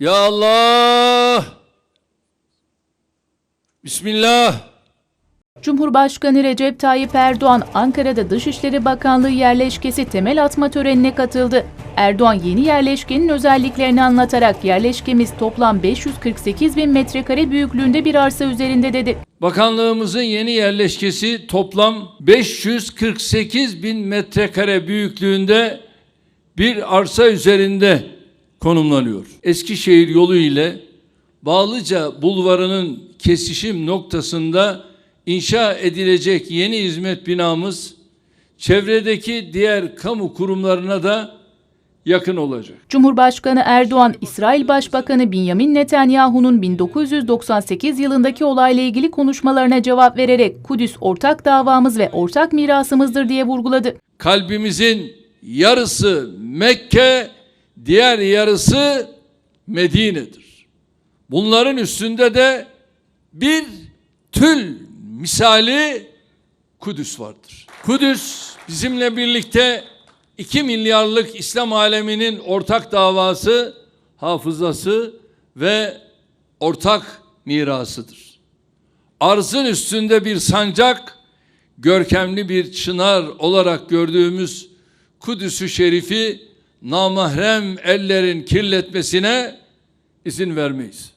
Ya Allah! Bismillah! Cumhurbaşkanı Recep Tayyip Erdoğan Ankara'da Dışişleri Bakanlığı yerleşkesi temel atma törenine katıldı. Erdoğan yeni yerleşkenin özelliklerini anlatarak yerleşkemiz toplam 548 bin metrekare büyüklüğünde bir arsa üzerinde dedi. Bakanlığımızın yeni yerleşkesi toplam 548 bin metrekare büyüklüğünde bir arsa üzerinde konumlanıyor. Eskişehir yolu ile Bağlıca Bulvarı'nın kesişim noktasında inşa edilecek yeni hizmet binamız çevredeki diğer kamu kurumlarına da yakın olacak. Cumhurbaşkanı Erdoğan, İsrail Başbakanı Benjamin Netanyahu'nun 1998 yılındaki olayla ilgili konuşmalarına cevap vererek Kudüs ortak davamız ve ortak mirasımızdır diye vurguladı. kalbimizin yarısı Mekke, diğer yarısı Medine'dir. Bunların üstünde de bir tül misali Kudüs vardır. Kudüs bizimle birlikte 2 milyarlık İslam aleminin ortak davası, hafızası ve ortak mirasıdır. Arzın üstünde bir sancak, görkemli bir çınar olarak gördüğümüz Kudüs-ü Şerif'i namahrem ellerin kirletmesine izin vermeyiz.